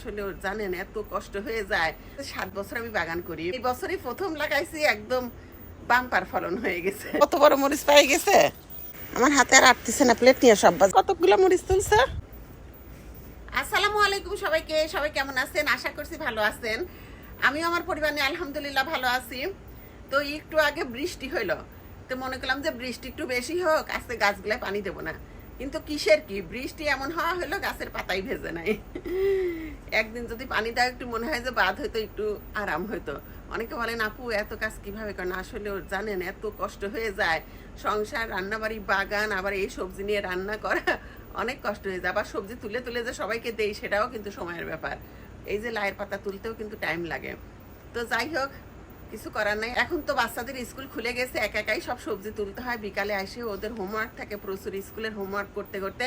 আসলে জানেন এত কষ্ট হয়ে যায়। সাত বছর আমি বাগান করি। এই বছরই প্রথম লাগাইছি একদম বাম্পার ফলন হয়ে গেছে। কত বড় মরিচ পাই গেছে? আমার হাতে আর আটতেছে না প্লেট নিয়ে সব কতগুলো মরিচ তুলছে? আসসালামু আলাইকুম সবাইকে সবাই কেমন আছেন? আশা করছি ভালো আছেন। আমিও আমার পরিবার নিয়ে আলহামদুলিল্লাহ ভালো আছি। তো একটু আগে বৃষ্টি হইল। তো মনে করলাম যে বৃষ্টি একটু বেশি হোক আজকে গাছগুলায় পানি দেবো না। কিন্তু কিসের কি? বৃষ্টি এমন হওয়া হলো গাছের পাতাই ভেজে নাই। একদিন যদি পানি দেওয়া একটু মনে হয় যে বাদ হইতো, একটু আরাম হইতো। অনেকে বলেন, আপু, এত কাজ কীভাবে করেন? আসলে জানেন, এত কষ্ট হয়ে যায়। সংসার, রান্নাবাড়ি, বাগান, আবার এই সবজি নিয়ে রান্না করা অনেক কষ্ট হয়ে যায়। আবার সবজি তুলে তুলে যে সবাইকে দেই, সেটাও কিন্তু সময়ের ব্যাপার। এই যে লায়ের পাতা তুলতেও কিন্তু টাইম লাগে। তো যাই হোক কিছু করার নাই। এখন তো বাচ্চাদের স্কুল খুলে গেছে, একা একাই সব সবজি তুলতে হয়। বিকালে আসে ওদের হোমওয়ার্ক থাকে, প্রচুর স্কুলের হোমওয়ার্ক করতে করতে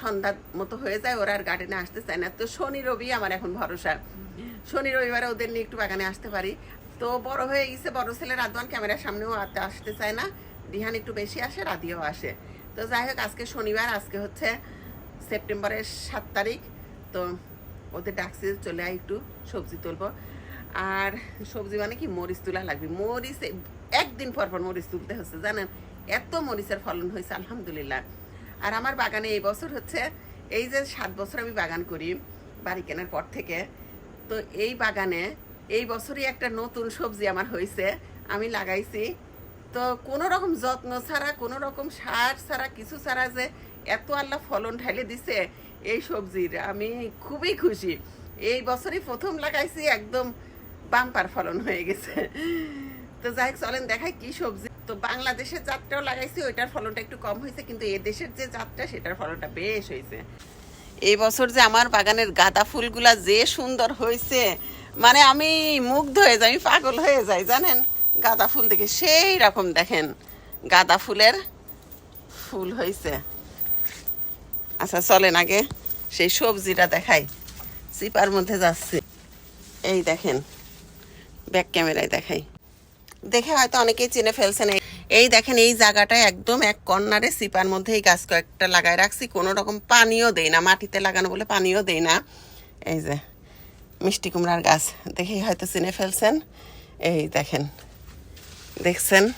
সন্ধ্যার মতো হয়ে যায়, ওরা আর গার্ডেনে আসতে চায় না। তো শনি, রবি আমার এখন ভরসা। শনি, রবিবারে ওদের নিয়ে একটু বাগানে আসতে পারি। তো বড় হয়ে গেছে, বড় ছেলে রাধওয়ান ক্যামেরার সামনেও আসতে চায় না। রিহান একটু বেশি আসে রাধিও আসে। তো যাই হোক, আজকে শনিবার, আজকে হচ্ছে সেপ্টেম্বরের সাত তারিখ। তো ওদের ডাকছে যে চলে আয় একটু সবজি তুলবো। আর সবজি মানে কি, মরিচ তোলা লাগবে। মরিচ একদিন পর পর মরিচ তুলতে হচ্ছে, জানেন? এত মরিচের ফলন হয়েছে, আলহামদুলিল্লাহ। আর আমার বাগানে এই বছর হচ্ছে, এই যে সাত বছর আমি বাগান করি, বাড়ি কেনার পর থেকে, তো এই বাগানে এই বছরই একটা নতুন সবজি আমার হয়েছে, আমি লাগাইছি। তো কোনো রকম যত্ন ছাড়া কোনো রকম সার ছাড়া, কিছু ছাড়া যে এত আল্লাহ ফলন ঢালে দিছে, এই সবজির আমি খুবই খুশি। এই বছরই প্রথম লাগাইছি, একদম বাম্পার ফলন হয়ে গেছে। তো যাই হোক, চলেন দেখাই কি সবজি। তো বাংলাদেশের জাতটাও লাগাইছি, ওইটার ফলনটা একটু কম হয়েছে, কিন্তু এ দেশের যে জাতটা সেটার ফলনটা বেশ হয়েছে। এই বছর যে আমার বাগানের গাঁদা ফুলগুলা যে সুন্দর হয়েছে মানে আমি মুগ্ধ হয়ে যাই, আমি পাগল হয়ে যাই, জানেন? গাঁদা ফুল দেখে সেই রকম দেখেন, গাঁদা ফুলের ফুল হয়েছে। আচ্ছা চলেন আগে সেই সবজিটা দেখাই। চিপার মধ্যে যাচ্ছে। এই দেখেন ব্যাক ক্যামেরায় দেখাই। দেখে হয়তো অনেকেই চিনে ফেলছেন, এই- দেখেন, এই জায়গাটায় একদম এক কর্নারে সিপার মধ্যে এই গাছ কয়েকটা লাগাই রাখছি। কোনো রকম পানিও দেই না, মাটিতে লাগানো বলে পানিও দেই না। এই যে, মিষ্টি কুমড়ার গাছ, দেখেই হয়তো চিনে ফেলছেন। এই দেখেন, দেখছেন?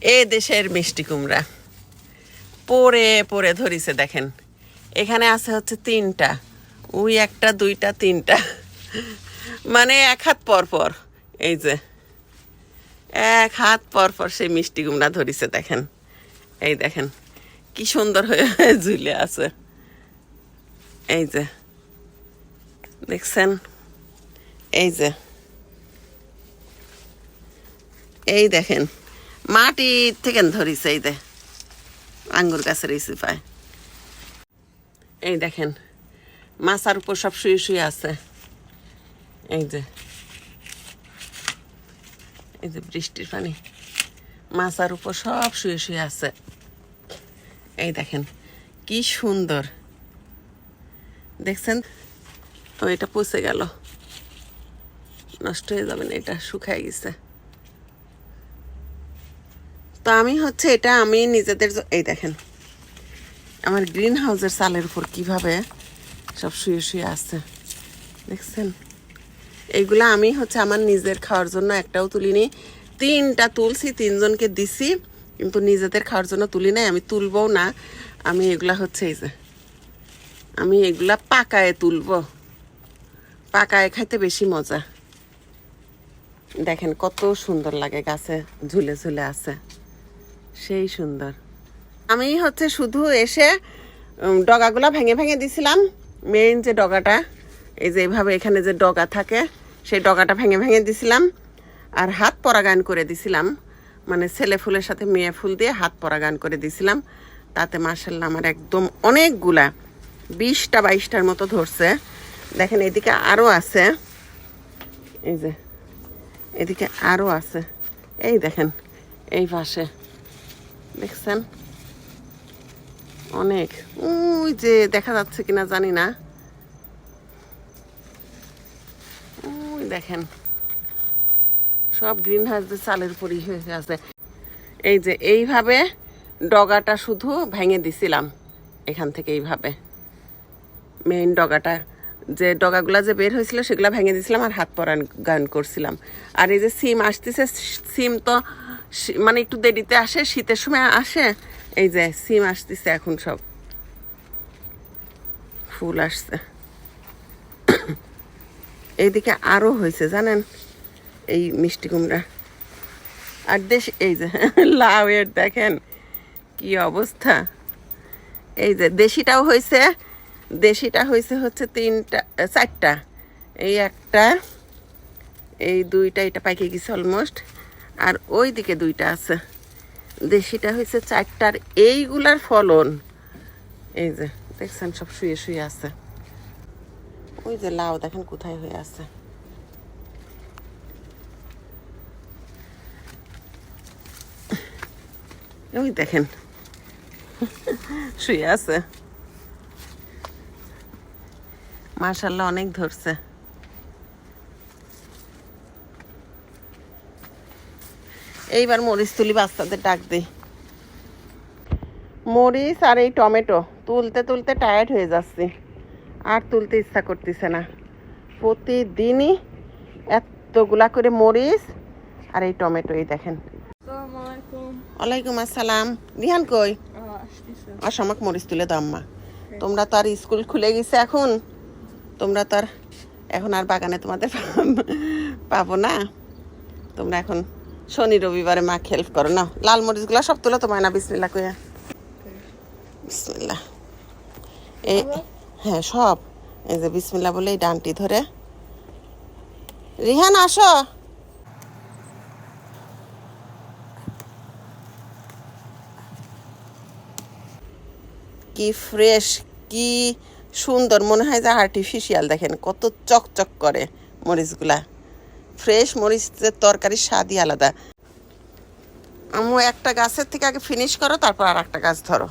এ দেশের মিষ্টি কুমড়া। পরে পরে ধরিছে, দেখেন। এখানে আছে হচ্ছে তিনটা ওই একটা, দুইটা, তিনটা। মানে এক হাত পর পর, এই যে। এক হাত পর পর সেই মিষ্টি কুমড়া ধরিছে, দেখেন। এই দেখেন, কি সুন্দর হয়ে ঝুলে আছে। এই যে, দেখছেন? এই যে। এই দেখেন, মাটি থেকে ধরিছে, এই দে আঙ্গুর গাছের এই সিপায়। এই দেখেন, মাছার উপর সব শুয়ে শুয়ে আছে। এই যে। এই যে বৃষ্টির পানি। মাছার উপর সব শুয়ে শুয়ে আছে। এই দেখেন, কি সুন্দর। দেখছেন? ও এটা পচে গেল। নষ্ট হয়ে যাবে না, এটা শুকায় গেছে। তো আমি হচ্ছে এটা আমি নিজেদের এই দেখেন, আমার গ্রিন হাউসের চালের উপর কীভাবে সব শুয়ে শুয়ে আছে। দেখছেন? এইগুলা আমি হচ্ছে আমার নিজের খাওয়ার জন্য একটাও তুলিনি। তিনটা তুলছি, তিনজনকে দিছি, কিন্তু নিজেদের খাওয়ার জন্য তুলি নাই, আমি তুলবও না। আমি এগুলা হচ্ছে এই যে, আমি এগুলা পাকায় তুলব। পাকায় খাইতে বেশি মজা। দেখেন কত সুন্দর লাগে গাছে ঝুলে ঝুলে আছে। সেই সুন্দর। আমি হচ্ছে শুধু এসে ডগাগুলা ভেঙে ভেঙে দিছিলাম মেইন যে ডগাটা। এই যে এইভাবে এখানে যে ডগা থাকে, সেই ডগাটা ভেঙে ভেঙে দিছিলাম আর হাত পরাগান করে দিছিলাম। মানে ছেলে ফুলের সাথে মেয়ে ফুল দিয়ে হাত পরাগান করে দিছিলাম। তাতে মার্শাল্লাহ আমার একদম অনেকগুলা, বিশটা বাইশটার মতো ধরছে। দেখেন এদিকে আরও আছে। এই যে, এদিকে আরও আছে। এই দেখেন, এই পাশে। দেখছেন? অনেক। ওই যে দেখা যাচ্ছে কিনা জানি না ওই দেখেন। সব গ্রিন হাউসের চালের উপরই হয়ে আছে। এই যে, এইভাবে ডগাটা শুধু ভেঙে দিছিলাম এখান থেকে এইভাবে। মেইন ডগাটা, যে ডগাগুলা যে বের হয়েছিল সেগুলা ভেঙে দিয়েছিলাম আর হাত পরান গান করছিলাম। আর এই যে সিম আসতেছে, সিম তো মানে একটু দেরিতে আসে, শীতের সময় আসে, এই যে সিম আসতেছে এখন সব। ফুল আসছে। এইদিকে আরও হয়েছে, জানেন? এই মিষ্টি কুমড়া। আর দেশ, এই যে লাউয়ের দেখেন কি অবস্থা। এই যে, দেশিটাও হয়েছে, দেশিটা হয়েছে হচ্ছে তিনটা, চারটা। এই একটা, এই দুইটা, এটা পাইকে গেছে অলমোস্ট আর ওই দিকে দুইটা আছে। দেশিটা হয়েছে চারটার, এইগুলার ফলন। এই যে, দেখছেন, সব শুয়ে শুয়ে আছে। ওই যে লাউ, দেখেন কোথায় হয়ে আছে। ওই দেখেন, শুয়ে আছে। মার্শাল্লাহ অনেক ধরছে। এইবার মরিচ তুলি, বাচ্চাদের ডাক দিই। মরিচ আর এই টমেটো, তুলতে তুলতে টায়ার্ড হয়ে যাচ্ছি। আর তুলতে ইচ্ছা করতেছে না। প্রতিদিনই এতগুলা করে মরিচ আর এই টমেটো এই দেখেন। ওয়ালাইকুম আসসালাম। রিহান কই? অসমক মরিচ তুলে দাও আম্মা। তোমরা তো আর স্কুল খুলে গেছে এখন। তোমরা তো আর এখন আর বাগানে তোমাদের পাবো না। তোমরা এখন শনি রবিবারে মা হেল্প করো না লাল মরিচগুলো সব তুলো তোমায় না বিসমিল্লা কইয়া। বিসমিল্লা এই হ্যাঁ সব। এই যে বিসমিল্লা বলে এই ডানটি ধরে। রিহান, আসো। কি ফ্রেশ, কি সুন্দর। মনে হয় যে আর্টিফিশিয়াল দেখেন, কত চকচক করে মরিচগুলা। ফ্রেশ মরিচের তরকারির স্বাদই আলাদা। আম্মু, একটা গাছের থেকে আগে ফিনিশ করো, তারপর আর একটা গাছ ধরো।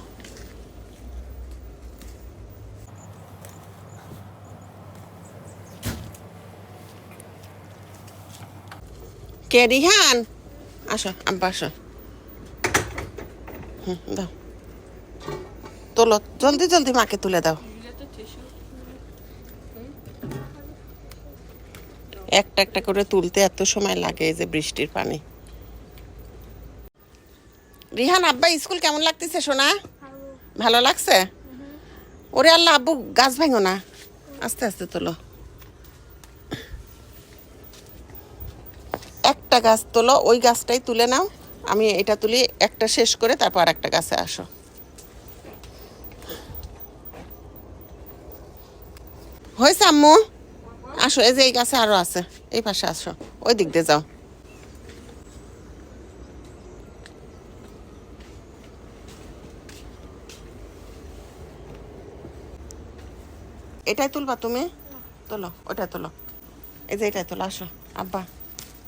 কে রিহান? আসো, আব্বা, আসো। হুম, দাও। তোলো, জলদি জলদি মাকে তুলে দাও। একটা একটা করে তুলতে এত সময় লাগে যে বৃষ্টির পানি। রিহান, আব্বা, স্কুল কেমন লাগতেছে সোনা? ভালো লাগছে? ওরে আল্লাহ, আব্বু, গাছ ভাঙো না। আস্তে আস্তে তোলো। একটা গাছ তোলো ওই গাছটাই তুলে নাও। আমি এটা তুলি একটা শেষ করে তারপর আর একটা গাছে আসো। হয়েছে আম্মু? আসো এই যে এই গাছে আরও আছে এই পাশে আসো ওই দিক দিয়ে যাও। এটাই তুলবা তুমি? তোলো ওটা তোলো। এই যে এটাই তোলো আসো। আব্বা।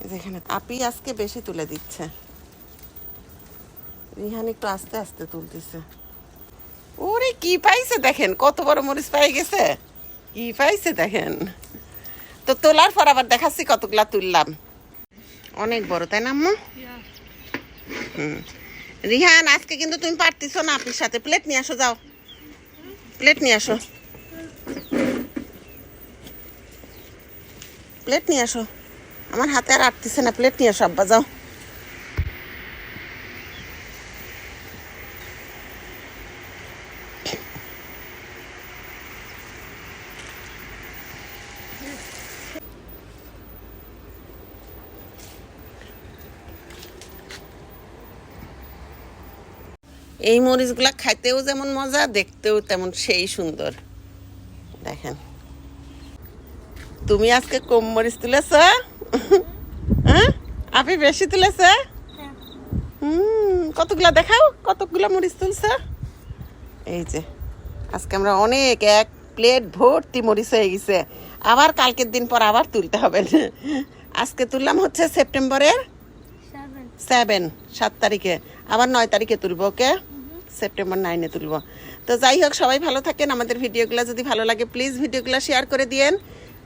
এই যে এখানে আপি আজকে বেশি তুলে দিচ্ছে। রিহান একটু আস্তে আস্তে তুলতেছে। ওরে, কি পাইছে দেখেন? কত বড় মরিচ পাই গেছে? কি পাইছে দেখেন? তো তোলার পর আবার দেখাচ্ছি কতগুলা তুললাম। অনেক বড়, তাই না আম্মু? হুম। রিহান, আজকে কিন্তু তুমি পারতেছো না আপনার সাথে। প্লেট নিয়ে আসো, যাও। প্লেট নিয়ে আসো। প্লেট নিয়ে আসো। আমার হাতে আর আটতেছে না প্লেট নিয়ে আসো, আব্বা, যাও। এই মরিচগুলা খাইতেও যেমন মজা, দেখতেও তেমন সেই সুন্দর। দেখেন। তুমি আজকে কম মরিচ তুলেছ? হ্যাঁ? আপনি বেশি তুলেছ? হুম কতগুলা দেখাও কতগুলা মরিচ তুলছ? এই যে আজকে আমরা অনেক এক প্লেট ভর্তি মরিচ হয়ে গেছে। আবার কালকের দিন পর আবার তুলতে হবে। আজকে তুললাম হচ্ছে সেপ্টেম্বরের সেভেন সেভেন সাত তারিখে। আবার নয় তারিখে তুলব ওকে? সেপ্টেম্বর নাইনে তুলব। তো যাই হোক সবাই ভালো থাকেন। আমাদের ভিডিওগুলো যদি ভালো লাগে প্লিজ ভিডিওগুলো শেয়ার করে দিয়েন।